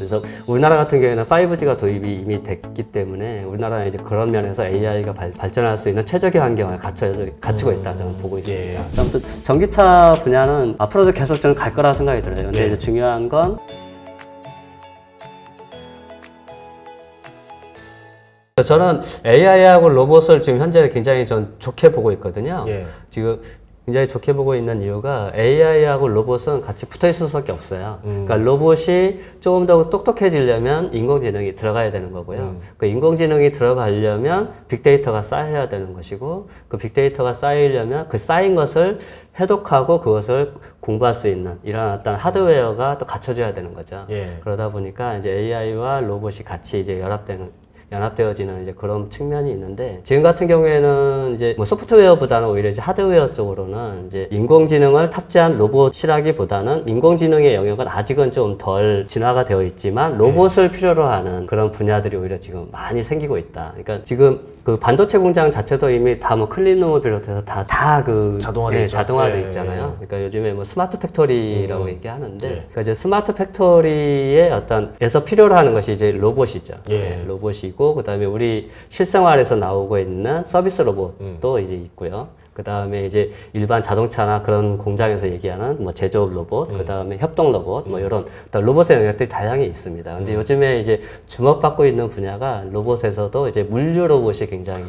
그래서 우리나라 같은 경우에는 5G가 도입이 이미 됐기 때문에 우리나라는 이제 그런 면에서 AI가 발, 발전할 수 있는 최적의 환경을 갖춰서 갖추고 있다 저는 보고 있습니다. 아무튼 전기차 분야는 앞으로도 계속 저는 갈 거라 생각이 들어요. 근데 예. 이제 중요한 건 저는 AI하고 로봇을 지금 현재 굉장히 전 좋게 보고 있거든요. 예. 지금 굉장히 좋게 보고 있는 이유가 AI하고 로봇은 같이 붙어 있을 수밖에 없어요. 그러니까 로봇이 조금 더 똑똑해지려면 인공지능이 들어가야 되는 거고요. 그 인공지능이 들어가려면 빅데이터가 쌓여야 되는 것이고 그 빅데이터가 쌓이려면 그 쌓인 것을 해독하고 그것을 공부할 수 있는 이런 어떤 하드웨어가 또 갖춰져야 되는 거죠. 예. 그러다 보니까 이제 AI와 로봇이 같이 이제 연합되는 연합되어지는 이제 그런 측면이 있는데 지금 같은 경우에는 이제 뭐 소프트웨어보다는 오히려 이제 하드웨어 쪽으로는 이제 인공지능을 탑재한 로봇이라기보다는 인공지능의 영역은 아직은 좀 덜 진화가 되어 있지만 로봇을 필요로 하는 그런 분야들이 오히려 지금 많이 생기고 있다. 그러니까 지금 그 반도체 공장 자체도 이미 다 뭐 클린룸을 비롯해서 다 다 그 자동화돼 있죠. 자동화돼 예, 있잖아요. 그러니까 요즘에 뭐 스마트 팩토리라고 얘기하는데 예. 그러니까 이제 스마트 팩토리의 어떤 에서 필요로 하는 것이 이제 로봇이죠. 예. 네, 로봇이고 그다음에 우리 실생활에서 나오고 있는 서비스 로봇도 음. 이제 있고요. 그 다음에 이제 일반 자동차나 그런 공장에서 얘기하는 뭐 제조업 로봇, 음. 그 다음에 협동 로봇 뭐 이런 어떤 로봇의 영역들이 다양히 있습니다. 근데 요즘에 이제 주목받고 있는 분야가 로봇에서도 이제 물류 로봇이 굉장히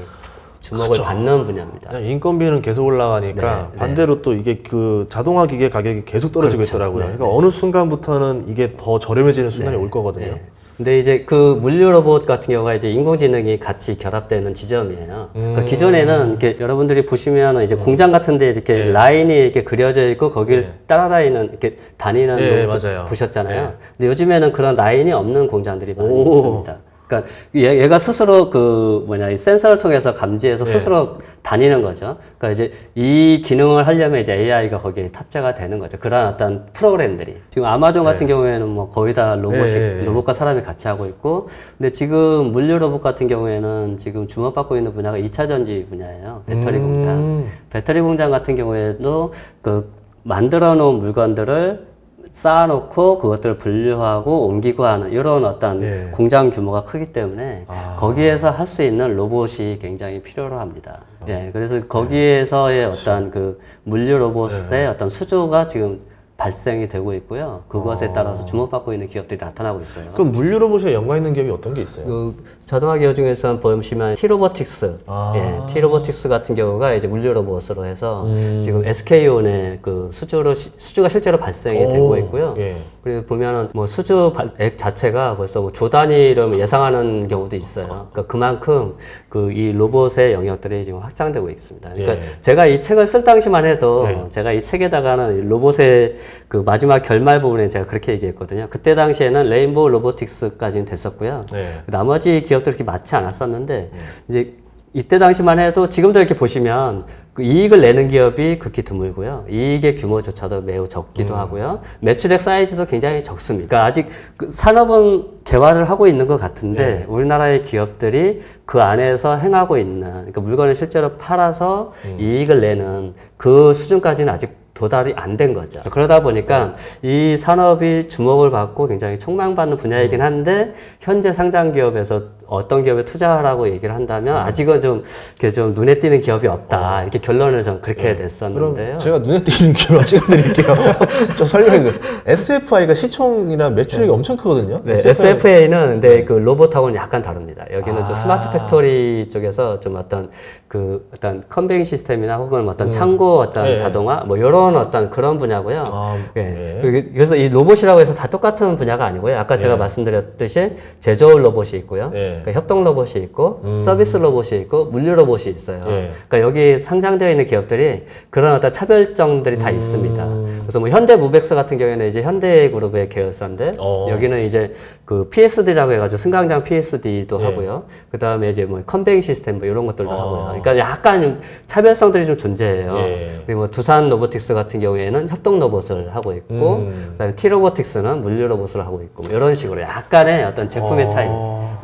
주목을 그죠. 받는 분야입니다. 인건비는 계속 올라가니까 네, 반대로 또 이게 그 자동화 기계 가격이 계속 떨어지고 그렇죠. 있더라고요. 네, 그러니까 어느 순간부터는 이게 더 저렴해지는 순간이 올 거거든요. 네. 근데 이제 그 물류 로봇 같은 경우가 이제 인공지능이 같이 결합되는 지점이에요. 음. 그러니까 기존에는 이렇게 여러분들이 보시면 이제 공장 같은데 이렇게 네. 라인이 이렇게 그려져 있고 거기를 네. 따라다니는 이렇게 다니는 네, 로봇 맞아요. 보셨잖아요. 네. 근데 요즘에는 그런 라인이 없는 공장들이 많이 오. 있습니다. 그러니까 얘, 가 스스로 그 뭐냐 이 센서를 통해서 감지해서 네. 스스로 다니는 거죠. 그러니까 이제 이 기능을 하려면 이제 AI가 거기에 탑재가 되는 거죠. 그런 어떤 프로그램들이 지금 아마존 같은 경우에는 뭐 거의 다 로봇이 네, 네, 네. 로봇과 사람이 같이 하고 있고 근데 지금 물류 로봇 같은 경우에는 지금 주목받고 있는 분야가 2차 전지 분야예요. 배터리 음. 공장. 배터리 공장 같은 경우에도 그 만들어 놓은 물건들을 쌓아놓고 그것들을 분류하고 옮기고 하는 이런 어떤 네. 공장 규모가 크기 때문에 아. 거기에서 할 수 있는 로봇이 굉장히 필요로 합니다. 예, 그래서 거기에서의 어떤 그 물류 로봇의 네. 어떤 수주가 지금 발생이 되고 있고요. 그것에 아. 따라서 주목받고 있는 기업들이 나타나고 있어요. 그럼 물류 로봇에 연관 있는 기업이 어떤 게 있어요? 그 자동화 기업 중에서 보시면 티로보틱스, 아. 예, 티로보틱스 같은 경우가 이제 물류 로봇으로 해서 음. 지금 SK온의 그 수주로 시- 수주가 실제로 발생이 오, 되고 있고요. 예. 그리고 보면은 뭐 수주 액 자체가 벌써 뭐조 단위로 예상하는 경우도 있어요. 그러니까 그만큼 그 이 로봇의 영역들이 지금 확장되고 있습니다. 그러니까 예. 제가 이 책을 쓸 당시만 해도 네. 제가 이 책에다가는 이 로봇의 그 마지막 결말 부분에 제가 그렇게 얘기했거든요. 그때 당시에는 레인보우 로보틱스까지는 됐었고요. 네. 나머지 기업들 그렇게 많지 않았었는데 이제 이때 당시만 해도 지금도 이렇게 보시면 그 이익을 내는 기업이 극히 드물고요. 이익의 규모조차도 매우 적기도 하고요. 매출액 사이즈도 굉장히 적습니다. 그러니까 아직 그 산업은 개발을 하고 있는 것 같은데 우리나라의 기업들이 그 안에서 행하고 있는 그러니까 물건을 실제로 팔아서 이익을 내는 그 수준까지는 아직 도달이 안 된 거죠. 그러다 보니까 이 산업이 주목을 받고 굉장히 촉망받는 분야이긴 한데 현재 상장 기업에서 어떤 기업에 투자하라고 얘기를 한다면 아직은 좀 이렇게 좀 눈에 띄는 기업이 없다 이렇게 결론을 좀 그렇게 냈었는데요. 그럼 제가 눈에 띄는 기업을 찍어드릴게요. 좀 설명해 주세요. SFI가 시총이나 매출액이 엄청 크거든요. 네, SFA는 근데 그 로봇하고는 약간 다릅니다. 여기는 좀 아. 스마트 팩토리 쪽에서 좀 어떤 그 어떤 컨베잉 시스템이나 혹은 어떤 창고 어떤 네. 자동화 뭐 이런 어떤 그런 분야고요. 아, 예. 네. 그- 그래서 이 로봇이라고 해서 다 똑같은 분야가 아니고요. 아까 제가 네. 말씀드렸듯이 제조업 로봇이 있고요. 네. 그러니까 협동 로봇이 있고 서비스 로봇이 있고 물류 로봇이 있어요. 네. 그러니까 여기 상장되어 있는 기업들이 그런 어떤 차별점들이 음. 다 있습니다. 그래서 뭐 현대 무벡스 같은 경우에는 이제 현대그룹의 계열사인데 어. 여기는 이제 그 PSD라고 해가지고 승강장 PSD도 네. 하고요. 그 다음에 이제 뭐 컨베잉 시스템 뭐 이런 것들도 어. 하고요. 그러니까 약간 좀 차별성들이 좀 존재해요. 예. 그리고 뭐 두산 로보틱스 같은 경우에는 협동 로봇을 하고 있고, 음. 그다음에 T 로보틱스는 물류 로봇을 하고 있고 뭐 이런 식으로 약간의 어떤 제품의 어. 차이.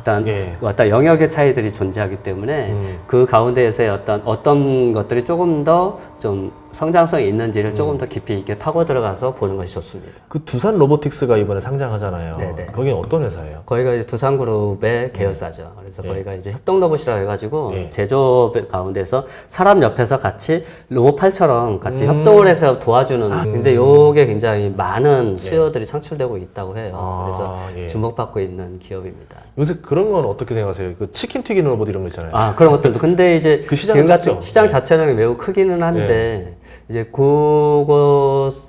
어떤 예. 어떤 영역의 차이들이 존재하기 때문에 음. 그 가운데에서의 어떤 어떤 것들이 조금 더좀 성장성이 있는지를 조금 더 깊이 있게 파고 들어가서 보는 것이 좋습니다. 그 두산 로보틱스가 이번에 상장하잖아요. 네네. 거기는 어떤 회사예요? 거기가 이제 두산그룹의 계열사죠. 그래서 거기가 이제 협동 로봇이라고 해가지고 예. 제조업 가운데서 사람 옆에서 같이 로봇팔처럼 같이 협동을 해서 도와주는. 근데 요게 굉장히 많은 수요들이 창출되고 있다고 해요. 아, 그래서 예. 주목받고 있는 기업입니다. 요새 그런 건 어떻게 생각하세요? 그 치킨 튀기는 로봇 이런 거 있잖아요. 아 그런 것들도 근데 이제 그 시장은 지금 같은 작죠? 시장 네. 자체는 매우 크기는 한데 이제 그것은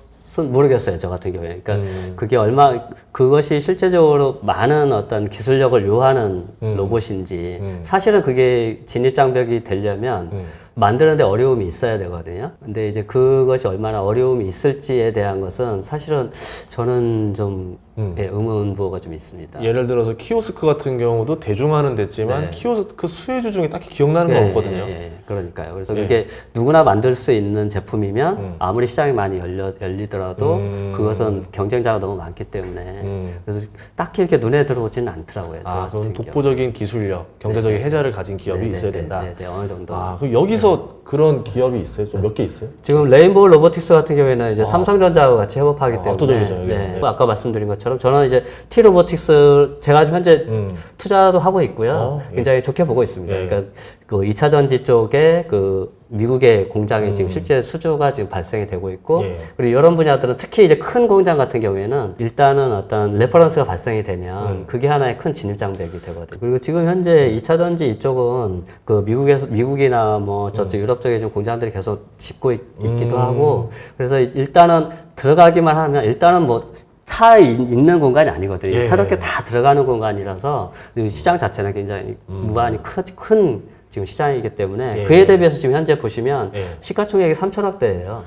모르겠어요 저 같은 경우에 그러니까 음. 그게 얼마 그것이 실제적으로 많은 어떤 기술력을 요하는 음. 로봇인지 음. 사실은 그게 진입 장벽이 되려면 음. 만드는데 어려움이 있어야 되거든요. 근데 이제 그것이 얼마나 어려움이 있을지에 대한 것은 사실은 저는 좀 음. 예, 의문부호가 좀 있습니다. 예를 들어서 키오스크 같은 경우도 대중화는 됐지만 네. 키오스크 수혜주 중에 딱히 기억나는 건 예, 없거든요. 예, 예. 그러니까요. 그래서 예. 그게 누구나 만들 수 있는 제품이면 음. 아무리 시장이 많이 열려, 열리더라도 음. 그것은 경쟁자가 너무 많기 때문에 음. 그래서 딱히 이렇게 눈에 들어오지는 않더라고요. 저 아, 그럼 경우. 독보적인 기술력, 경제적인 해자를 가진 기업이 네, 네, 있어야 네, 된다. 네, 네, 어느 정도. 아, 그럼 여기서 그런 기업이 있어요? 좀 몇 개 있어요? 지금 레인보우 로보틱스 같은 경우에는 이제 삼성전자와 같이 협업하기 아, 때문에 압도적이죠. 네. 네. 아까 말씀드린 것처럼 저는 이제 T 로보틱스 제가 지금 현재 음. 투자도 하고 있고요. 어, 예. 굉장히 좋게 보고 있습니다. 예, 예. 그러니까 그 2차 전지 쪽에 그 미국의 공장에 음. 지금 실제 수주가 지금 발생이 되고 있고 예. 그리고 이런 분야들은 특히 이제 큰 공장 같은 경우에는 일단은 어떤 레퍼런스가 발생이 되면 음. 그게 하나의 큰 진입 장벽이 되거든요. 그리고 지금 현재 2차 전지 이쪽은 그 미국에서 미국이나 뭐 저쪽 유럽 쪽에 좀 공장들이 계속 짓고 있, 기도 음. 하고 그래서 일단은 들어가기만 하면 일단은 뭐 차 있는 공간이 아니거든요. 예. 새롭게 다 들어가는 공간이라서 시장 자체는 굉장히 무한히 큰, 큰 지금 시장이기 때문에 음. 예. 그에 대비해서 지금 현재 보시면 예. 시가총액이 3천억대예요.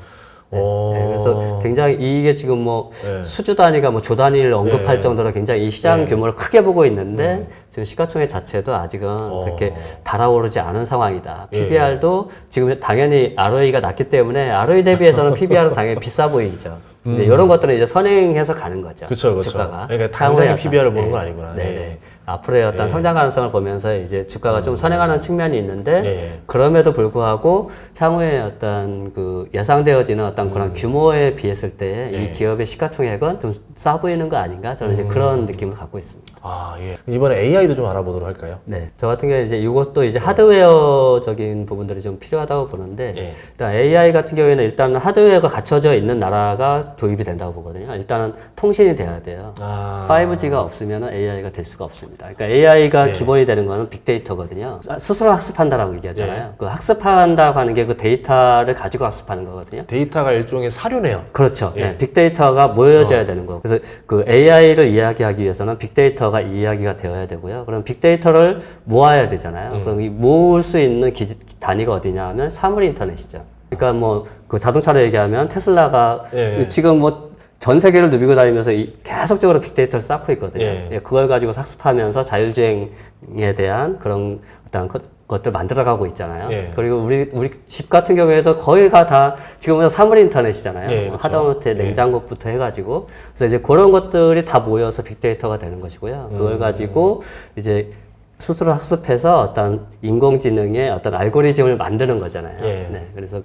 오. 네, 그래서 굉장히 이게 지금 뭐 예. 수주 단위가 뭐 조 단위를 언급할 예. 정도로 굉장히 이 시장 예. 규모를 크게 보고 있는데 지금 시가총액 자체도 아직은 어. 그렇게 달아오르지 않은 상황이다. 예. PBR도 지금 당연히 ROE가 낮기 때문에 ROE 대비해서는 PBR은 당연히 비싸 보이죠. 근데 이런 것들은 이제 선행해서 가는 거죠. 그쵸, 그쵸. 주가가. 그러니까 당장의 향후에 PBR 을 어떤- 보는 건 예. 아니구나. 네, 예. 네. 앞으로의 어떤 성장 가능성을 보면서 이제 주가가 좀 선행하는 측면이 있는데 예. 그럼에도 불구하고 향후에 어떤 그 예상되어지는 어떤 그런 규모에 비했을 때이 음. 예. 기업의 시가총액은 좀 싸 보이는 거 아닌가 저는 음. 이제 그런 느낌을 갖고 있습니다. 아, 예. 이번에 AI 도 좀 알아보도록 할까요? 네, 저 같은 경우에 이제 이것도 이제 하드웨어적인 부분들이 좀 필요하다고 보는데 예. 일단 AI 같은 경우에는 일단 하드웨어가 갖춰져 있는 나라가 도입이 된다고 보거든요. 일단은 통신이 돼야 돼요. 아. 5G가 없으면 AI가 될 수가 없습니다. 그러니까 AI가 예. 기본이 되는 거는 빅데이터거든요. 스스로 학습한다라고 얘기하잖아요. 예. 그 학습한다고 하는 게 그 데이터를 가지고 학습하는 거거든요. 데이터가 일종의 사료네요. 그렇죠. 예. 어. 네, 빅데이터가 모여져야 되는 거고. 그래서 그 AI를 이야기하기 위해서는 빅데이터가 이야기가 되어야 되고요. 그럼 빅데이터를 모아야 되잖아요. 음. 그럼 이 모을 수 있는 기, 단위가 어디냐 하면 사물 인터넷이죠. 그러니까 뭐 그 자동차로 얘기하면 테슬라가 예, 예. 지금 뭐 전 세계를 누비고 다니면서 이 계속적으로 빅데이터를 쌓고 있거든요. 예. 예, 그걸 가지고 학습하면서 자율주행에 대한 그런 어떤 것, 것들 만들어가고 있잖아요. 예. 그리고 우리 우리 집 같은 경우에도 거의가 다 지금은 사물 인터넷이잖아요. 예, 뭐 그렇죠. 하다못해 예. 냉장고부터 해가지고 그래서 이제 그런 것들이 다 모여서 빅데이터가 되는 것이고요. 음. 그걸 가지고 이제 스스로 학습해서 어떤 인공지능의 어떤 알고리즘을 만드는 거잖아요. 예. 네, 그래서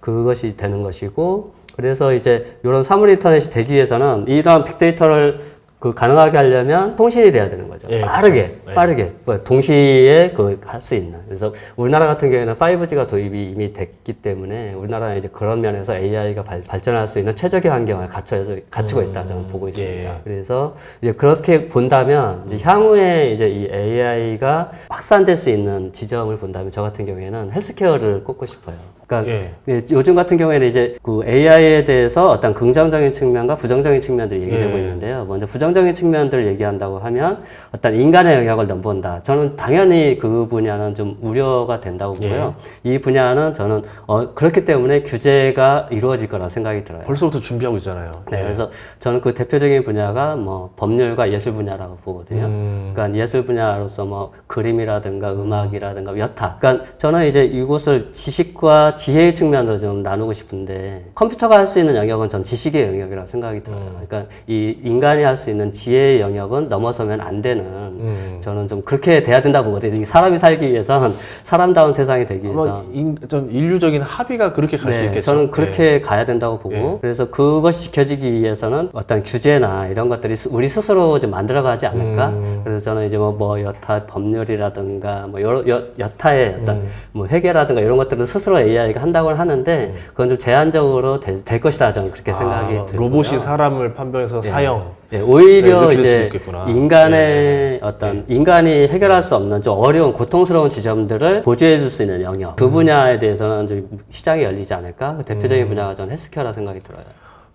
그것이 되는 것이고 그래서 이제 이런 사물 인터넷이 되기 위해서는 이러한 빅데이터를 그 가능하게 하려면 통신이 돼야 되는 거죠. 예, 빠르게, 그렇죠. 예. 빠르게, 뭐 동시에 그 할 수 있는. 그래서 우리나라 같은 경우에는 5G가 도입이 이미 됐기 때문에 우리나라는 이제 그런 면에서 AI가 발, 발전할 수 있는 최적의 환경을 갖춰서 갖추고 있다 저는 보고 있습니다. 예. 그래서 이제 그렇게 본다면 이제 향후에 이제 이 AI가 확산될 수 있는 지점을 본다면 저 같은 경우에는 헬스케어를 꼽고 싶어요. 그러니까 예. 예, 요즘 같은 경우에는 이제 그 AI에 대해서 어떤 긍정적인 측면과 부정적인 측면들이 얘기되고 예. 있는데요. 먼저 부정적인 측면들을 얘기한다고 하면 어떤 인간의 영역을 넘본다. 저는 당연히 그 분야는 좀 우려가 된다고 예. 보고요. 이 분야는 저는 어, 그렇기 때문에 규제가 이루어질 거라 생각이 들어요. 벌써부터 준비하고 있잖아요. 네, 그래서 저는 그 대표적인 분야가 뭐 법률과 예술 분야라고 보거든요. 음. 그러니까 예술 분야로서 뭐 그림이라든가 음악이라든가 여타. 그러니까 저는 이제 이곳을 지식과 지혜의 측면으로 좀 나누고 싶은데 컴퓨터가 할 수 있는 영역은 전 지식의 영역이라고 생각이 들어요. 음. 그러니까 이 인간이 할 수 있는 지혜의 영역은 넘어서면 안 되는 음. 저는 좀 그렇게 돼야 된다고 보거든요. 이 사람이 살기 위해선 사람다운 세상이 되기 위해서 인, 전 인류적인 합의가 그렇게 갈 수 네, 있겠죠. 저는 그렇게 가야 된다고 보고 예. 그래서 그것이 지켜지기 위해서는 어떤 규제나 이런 것들이 스- 우리 스스로 좀 만들어가지 않을까 음. 그래서 저는 이제 뭐, 뭐 여타 법률이라든가 뭐 여러 여, 여타의 어떤 음. 뭐 회계라든가 이런 것들은 스스로 AI 가 한다고는 하는데 그건 좀 제한적으로 될, 될 것이다 저는 그렇게 생각이 아, 들고요. 로봇이 사람을 판별해서 사형. 예, 네, 오히려 이렇게 될수 이제 있겠구나. 네. 인간의 어떤 인간이 해결할 수 없는 좀 어려운 고통스러운 지점들을 보조해 줄 수 있는 영역 음. 그 분야에 대해서는 좀 시장이 열리지 않을까 그 대표적인 분야가 저는 헬스케어라 생각이 들어요.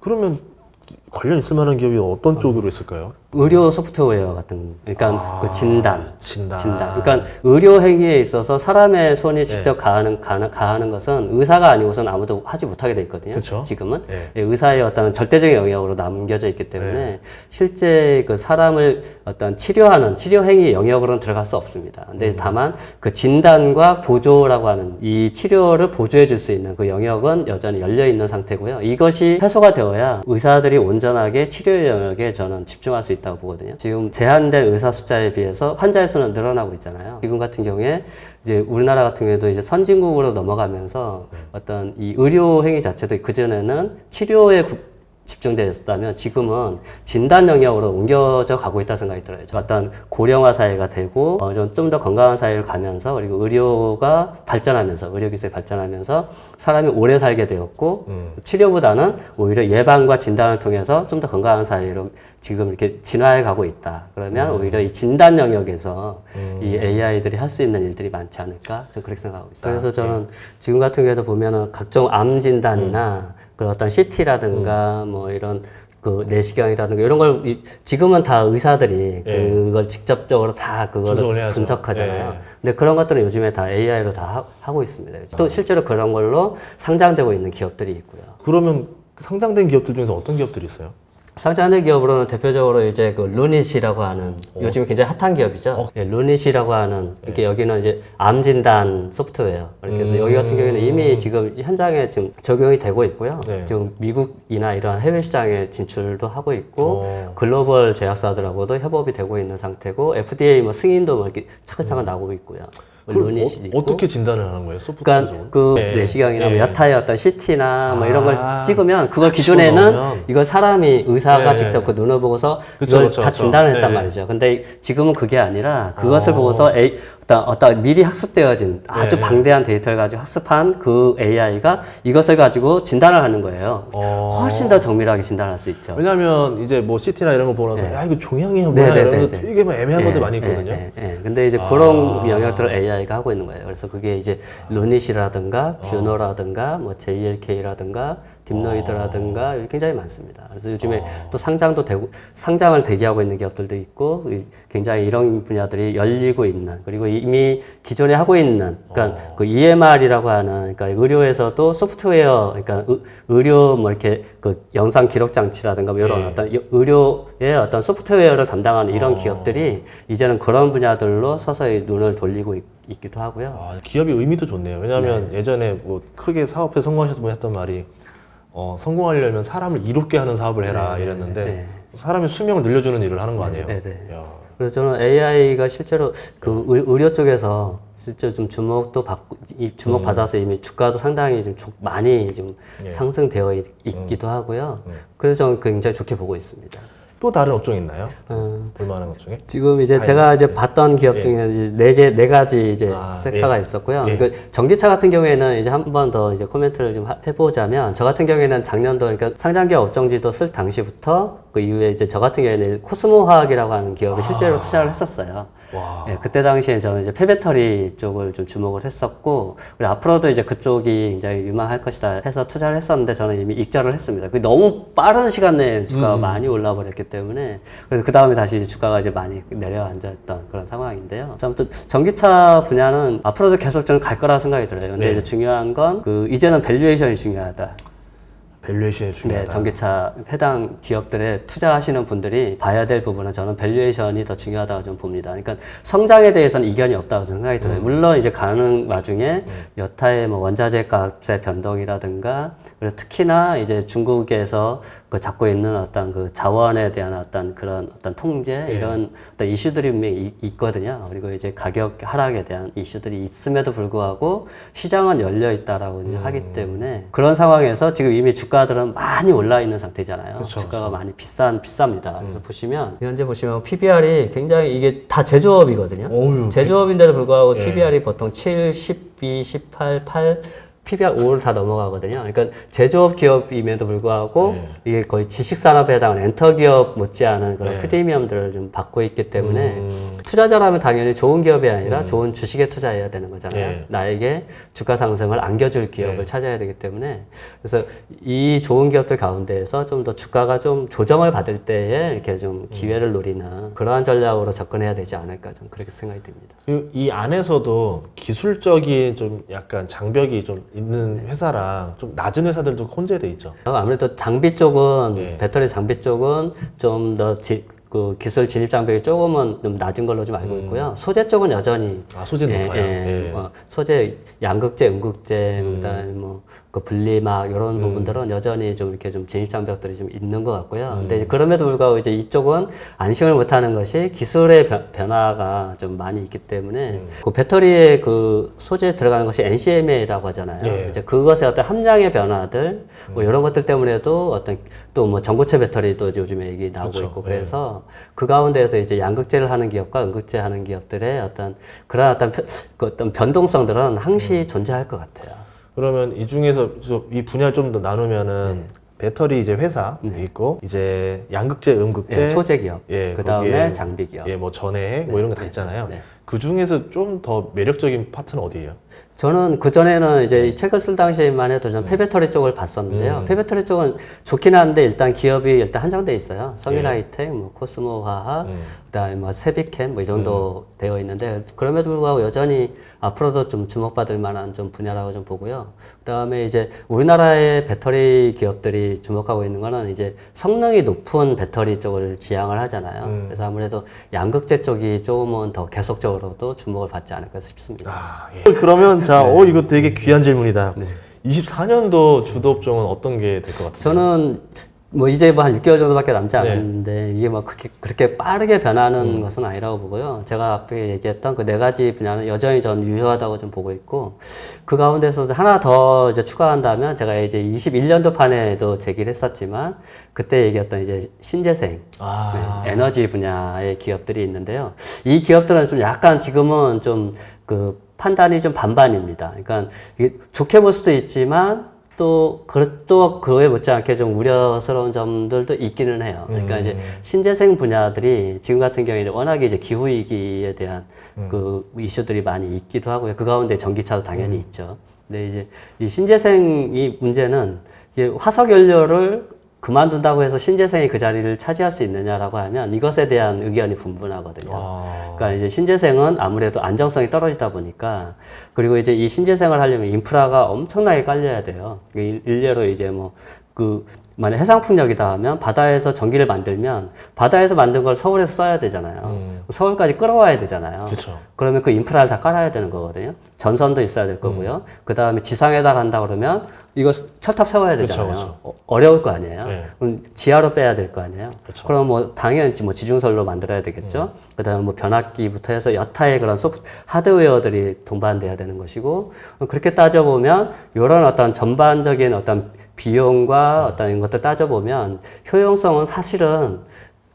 그러면 관련 있을 만한 기업이 어떤 쪽으로 있을까요? 의료 소프트웨어 같은 그러니까 그 진단 아, 진단. 그러니까 의료 행위에 있어서 사람의 손이 네. 직접 가하는 가는, 가하는 것은 의사가 아니고선 아무도 하지 못하게 돼 있거든요. 그쵸. 지금은 네. 예, 의사의 어떤 절대적인 영역으로 남겨져 있기 때문에 네. 실제 그 사람을 어떤 치료하는 치료 행위 영역으로는 들어갈 수 없습니다. 근데 음. 다만 그 진단과 보조라고 하는 이 치료를 보조해 줄 수 있는 그 영역은 여전히 열려 있는 상태고요. 이것이 해소가 되어야 의사들이 온전 하게 치료 영역에 저는 집중할 수 있다고 보거든요. 지금 제한된 의사 숫자에 비해서 환자의 수는 늘어나고 있잖아요. 지금 같은 경우에 이제 우리나라 같은 경우에도 이제 선진국으로 넘어가면서 어떤 이 의료 행위 자체도 그전에는 치료에 국- 집중되었다면 지금은 진단 영역으로 옮겨져 가고 있다 생각이 들어요. 어떤 고령화 사회가 되고 어, 좀더 건강한 사회를 가면서 그리고 의료가 발전하면서 의료 기술이 발전하면서 사람이 오래 살게 되었고 음. 치료보다는 오히려 예방과 진단을 통해서 좀 더 건강한 사회로 지금 이렇게 진화해 가고 있다. 그러면 음. 오히려 이 진단 영역에서 이 AI들이 할 수 있는 일들이 많지 않을까? 저는 그렇게 생각하고 있어요. 그래서 저는 지금 같은 경우에도 보면은 각종 암 진단이나 그 어떤 CT라든가 뭐 이런 그 내시경이라든가 이런 걸 이- 지금은 다 의사들이 예. 그걸 직접적으로 다 그걸. 분석하잖아요. 예. 근데 그런 것들은 요즘에 다 AI로 다 하, 고 있습니다. 요즘. 또 실제로 그런 걸로 상장되고 있는 기업들이 있고요. 그러면 상장된 기업들 중에서 어떤 기업들이 있어요? 상장된 기업으로는 대표적으로 이제 그 루닛이라고 하는 요즘에 굉장히 핫한 기업이죠. 어. 예, 루닛이라고 하는 이렇게 여기는 이제 암 진단 소프트웨어. 이렇게 해서 여기 같은 경우에는 음. 이미 지금 현장에 지금 적용이 되고 있고요. 네. 지금 미국이나 이런 해외 시장에 진출도 하고 있고 어. 글로벌 제약사들하고도 협업이 되고 있는 상태고 FDA 뭐 승인도 뭐 이렇게 차근차근 나고 있고요. 뭐 그걸 루닛이 어. 어떻게 진단을 하는 거예요? 소프트웨어적으로? 그러니까 그 네. 내시경이나 뭐 네. 여타의 어떤 CT나 뭐 이런 걸 아, 찍으면 그걸 집어넣으면. 이걸 사람이 의사가 네. 직접 그 눈을 보고서 그쵸, 다. 진단을 했단 네. 말이죠. 근데 지금은 그게 아니라 그것을 어. 보고서 A, 어떤, 어떤 미리 학습되어진 아주 네. 방대한 데이터를 가지고 학습한 그 AI가 이것을 가지고 진단을 하는 거예요. 어. 훨씬 더 정밀하게 진단할 수 있죠. 왜냐면 이제 뭐 CT나 이런 거 보고 나서 야 이거 종양이야 네, 뭐야 네, 이런 네, 거 네. 되게 뭐 애매한 것들 많이 예, 있거든요. 예, 예, 예. 근데 이제 아. 그런 영역들을 AI가 하고 있는 거예요. 그래서 그게 이제 루닛이라든가 뷰노라든가 뭐 JLK라든가 딥노이드라든가 여기 굉장히 많습니다. 그래서 요즘에 또 상장도 되고 상장을 대기하고 있는 기업들도 있고 이- 굉장히 이런 분야들이 열리고 있는 그리고 이미 기존에 하고 있는 그러니까 그 EMR이라고 하는 그러니까 의료에서도 소프트웨어 그러니까 의, 의료 뭐 이렇게 그 영상 기록 장치라든가 뭐 이런 예. 어떤 여- 의료의 어떤 소프트웨어를 담당하는 이런 어. 기업들이 이제는 그런 분야들로 서서히 눈을 돌리고 있, 기도 하고요. 아, 기업이 의미도 좋네요. 왜냐하면 네. 예전에 뭐 크게 사업에 성공하셨던 분이 했던 말이 어, 성공하려면 사람을 이롭게 하는 사업을 해라 이랬는데 네. 사람의 수명을 늘려주는 일을 하는 거 아니에요? 네, 네. 야. 그래서 저는 AI가 실제로 그 의- 의료 쪽에서 실제 좀 주목도 받고 이 주목 받아서 이미 주가도 상당히 좀 조- 많이 좀 예. 상승되어 있, 있기도 하고요. 음. 그래서 저는 굉장히 좋게 보고 있습니다. 또 다른 업종 있나요? 어, 볼만한 것 중에? 지금 이제 제가 이제 봤던 기업 예. 중에 이제 네 개, 네 가지 이제 아, 섹터가 예. 있었고요. 예. 그 전기차 같은 경우에는 이제 한 번 더 이제 코멘트를 좀 하- 해보자면 저 같은 경우에는 작년도 그러니까 상장기업 업종지도 쓸 당시부터 그 이후에 이제 저 같은 경우에는 코스모화학이라고 하는 기업에 실제로 투자를 했었어요. 와. 예, 그때 당시에 저는 이제 폐배터리 쪽을 좀 주목을 했었고, 그리고 앞으로도 이제 그쪽이 굉장히 유망할 것이다 해서 투자를 했었는데 저는 이미 익절을 했습니다. 그게 너무 빠른 시간 내에 음. 주가가 많이 올라 버렸기 때문에, 그래서 그 다음에 다시 주가가 이제 많이 내려앉았던 그런 상황인데요. 아무튼 전기차 분야는 앞으로도 계속 저는 갈 거라 생각이 들어요. 근데 네. 이제 중요한 건 그 이제는 밸류에이션이 중요하다. 밸류에이션이 중요하다. 네, 전기차 해당 기업들에 투자하시는 분들이 봐야 될 부분은 저는 밸류에이션이 더 중요하다고 좀 봅니다. 그러니까 성장에 대해서는 이견이 없다고 생각이 들어요. 물론 이제 가는 와중에 여타의 뭐 원자재 값의 변동이라든가 그리고 특히나 이제 중국에서 그 잡고 있는 어떤 그 자원에 대한 어떤 그런 어떤 통제 이런 어떤 이슈들이 분명히 이- 있거든요. 그리고 이제 가격 하락에 대한 이슈들이 있음에도 불구하고 시장은 열려 있다라고 이제 하기 때문에 그런 상황에서 지금 이미 주가 들은 많이 올라 있는 상태잖아요. 그쵸, 주가가 많이 비싼 비쌉니다. 그래서 보시면 현재 보시면 PBR이 굉장히 이게 다 제조업이거든요. 어휴, 제조업인데도 불구하고 예. PBR이 보통 7, 12, 18, 8 PBR 5를 다 넘어가거든요. 그러니까 제조업 기업임에도 불구하고 예. 이게 거의 지식 산업에 해당하는 엔터 기업 못지않은 그런 예. 프리미엄들을 좀 받고 있기 때문에 음. 투자자라면 당연히 좋은 기업이 아니라 좋은 주식에 투자해야 되는 거잖아요. 예. 나에게 주가 상승을 안겨줄 기업을 예. 찾아야 되기 때문에 그래서 이 좋은 기업들 가운데에서 좀 더 주가가 좀 조정을 받을 때에 이렇게 좀 기회를 노리는 그러한 전략으로 접근해야 되지 않을까 좀 그렇게 생각이 듭니다. 그리고 이 안에서도 기술적인 좀 약간 장벽이 좀 있는 네. 회사랑 좀 낮은 회사들도 혼재돼 있죠. 아무래도 장비 쪽은 예. 배터리 장비 쪽은 좀 더 그 기술 진입 장벽이 조금은 좀 낮은 걸로 좀 알고 있고요. 소재 쪽은 여전히 아, 소재는 예, 높아요. 예. 예. 뭐 소재 양극재, 음극재, 그다음에 뭐그 분리막 이런 부분들은 여전히 좀 이렇게 좀 진입 장벽들이 좀 있는 것 같고요. 근데 이제 그럼에도 불구하고 이제 이쪽은 안심을 못하는 것이 기술의 변, 변화가 좀 많이 있기 때문에 그 배터리의 그 소재 들어가는 것이 NCMA라고 하잖아요. 예. 이제 그것의 어떤 함량의 변화들 뭐 이런 것들 때문에도 어떤 또 뭐 전고체 배터리도 요즘에 얘기 나오고 그렇죠. 있고 그래서 그 가운데에서 이제 양극재를 하는 기업과 음극재 하는 기업들의 어떤 그런 어떤 편- 그 어떤 변동성들은 항시 존재할 것 같아요. 그러면 이 중에서 저이 분야를 좀더 나누면은 네. 배터리 이제 회사 있고 이제 양극재, 음극재, 예, 소재 기업, 예, 그 다음에 거기에 장비 기업. 예, 뭐 전해액 뭐 이런 거 다 있잖아요. 네. 그 중에서 좀 더 매력적인 파트는 어디예요? 저는 그 전에는 이제 네. 이 책을 쓸 당시에만 해도 저는 폐배터리 쪽을 봤었는데요. 음. 폐배터리 쪽은 좋긴 한데 일단 기업이 일단 한정돼 있어요. 성일 예. 하이텍, 뭐 코스모 화학, 음. 그다음에 뭐 세비캠 뭐 이 정도 되어 있는데 그럼에도 불구하고 여전히 앞으로도 좀 주목받을 만한 좀 분야라고 좀 보고요. 그다음에 이제 우리나라의 배터리 기업들이 주목하고 있는 거는 이제 성능이 높은 배터리 쪽을 지향을 하잖아요. 음. 그래서 아무래도 양극재 쪽이 조금은 더 계속적으로 도 주목을 받지 않을까 싶습니다. 아, 예. 그러면 자, 어 이거 되게 귀한 질문이다. 24년도 주도 업종은 어떤 게 될 것 같아요? 저는 뭐 이제 뭐 한 6개월 정도밖에 남지 네. 않았는데 이게 뭐 그렇게, 그렇게 빠르게 변하는 것은 아니라고 보고요. 제가 앞에 얘기했던 그 네 가지 분야는 여전히 전 유효하다고 좀 보고 있고 그 가운데서 하나 더 이제 추가한다면 제가 이제 21년도 판에도 제기를 했었지만 그때 얘기했던 이제 신재생 아, 네, 에너지 분야의 기업들이 있는데요. 이 기업들은 좀 약간 지금은 좀그 판단이 좀 반반입니다. 그러니까 이게 좋게 볼 수도 있지만 또, 그, 또 그에 못지않게 좀 우려스러운 점들도 있기는 해요. 그러니까 이제 신재생 분야들이 지금 같은 경우에는 워낙에 이제 기후 위기에 대한 그 이슈들이 많이 있기도 하고요. 그 가운데 전기차도 당연히 있죠. 근데 이제 이 신재생이 문제는 이게 화석 연료를 그만둔다고 해서 신재생이 그 자리를 차지할 수 있느냐라고 하면 이것에 대한 의견이 분분하거든요. 아, 그러니까 이제 신재생은 아무래도 안정성이 떨어지다 보니까 그리고 이제 이 신재생을 하려면 인프라가 엄청나게 깔려야 돼요. 일- 일례로 이제 뭐 그 만약 해상 풍력이다 하면 바다에서 전기를 만들면 바다에서 만든 걸 서울에서 써야 되잖아요. 음. 서울까지 끌어와야 되잖아요. 그렇죠. 그러면 그 인프라를 다 깔아야 되는 거거든요. 전선도 있어야 될 거고요. 그 다음에 지상에다 간다 그러면 이거 철탑 세워야 그쵸, 되잖아요. 그쵸. 어, 어려울 거 아니에요. 네. 그럼 지하로 빼야 될 거 아니에요. 그쵸. 그럼 뭐 당연히 뭐 지중설로 만들어야 되겠죠. 음. 그 다음에 뭐 변압기부터 해서 여타의 그런 소프 하드웨어들이 동반돼야 되는 것이고 그렇게 따져 보면 이런 어떤 전반적인 어떤 비용과 어떤 것들 따져 보면 효용성은 사실은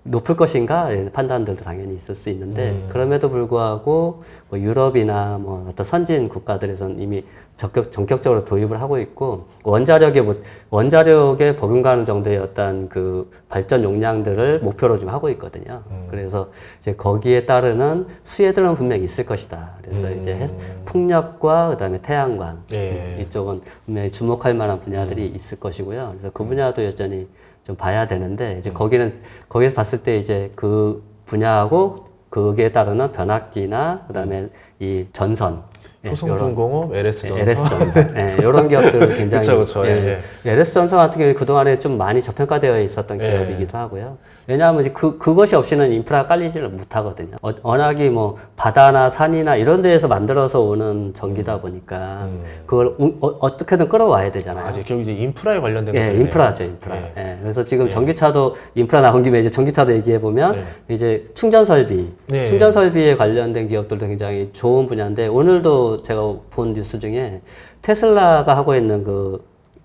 높을 것인가 이런 판단들도 당연히 있을 수 있는데 음. 그럼에도 불구하고 뭐 유럽이나 뭐 어떤 선진 국가들에서는 이미 적극 전격적으로 도입을 하고 있고 원자력의 뭐 원자력에 버금가는 정도의 어떤 그 발전 용량들을 목표로 좀 하고 있거든요. 음. 그래서 이제 거기에 따르는 수혜들은 분명히 있을 것이다. 그래서 음. 이제 해- 풍력과 그다음에 태양광 예. 이쪽은 분명히 주목할 만한 분야들이 있을 것이고요. 그래서 그 분야도 여전히 좀 봐야 되는데 이제 거기는 거기서 봤을 때 이제 그 분야하고 거기에 따르는 변압기나 그다음에 이 전선 예, 효성중공업, LS전선. LS전선 예, 이런 기업들을 굉장히 그쵸, 그쵸, 예, 예, LS전선 같은 경우에 그동안에 좀 많이 저평가되어 있었던 예. 기업이기도 하고요. 왜냐하면 이제 그, 그것이 없이는 인프라가 깔리지를 못하거든요. 어, 워낙이 뭐 바다나 산이나 이런 데에서 만들어서 오는 전기다 보니까 그걸 우- 어, 어떻게든 끌어와야 되잖아요. 아, 이제 결국 이제 인프라에 관련된 예, 것들이네요. 인프라죠, 인프라. 예. 예, 그래서 지금 전기차도 인프라 나온 김에 이제 전기차도 얘기해 보면 이제 충전 설비, 네. 충전 설비에 관련된 기업들도 굉장히 좋은 분야인데 오늘도 제가 본 뉴스 중에 테슬라가 하고 있는 그,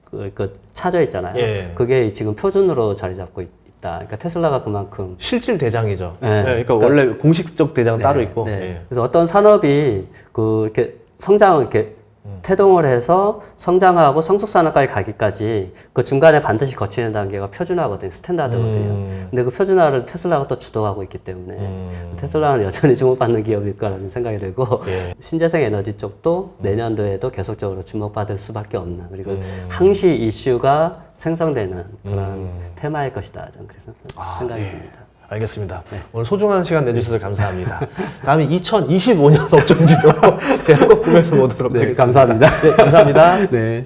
그, 그 차저 있잖아요. 예. 그게 지금 표준으로 자리 잡고 있 다. 그러니까 테슬라가 그만큼 실질 대장이죠. 네. 네, 그러니까, 원래 공식적 대장은 따로 있고. 네. 예. 그래서 어떤 산업이 그 이렇게 성장을 이렇게 음. 태동을 해서 성장하고 성숙 산업까지 가기까지 그 중간에 반드시 거치는 단계가 표준화거든요, 스탠다드거든요. 음. 근데 그 표준화를 테슬라가 또 주도하고 있기 때문에 테슬라는 여전히 주목받는 기업일 거라는 생각이 들고 예. 신재생 에너지 쪽도 내년도에도 계속적으로 주목받을 수밖에 없는 그리고 음. 항시 이슈가 생성되는 그런 테마일 것이다. 저는 그래서 아, 생각이 예. 듭니다. 알겠습니다. 오늘 소중한 시간 내주셔서 감사합니다. 다음에 2025년 업종지도 제가 꼭 꾸며서 보도록 네, 하겠습니다. 감사합니다. 네, 감사합니다. 네.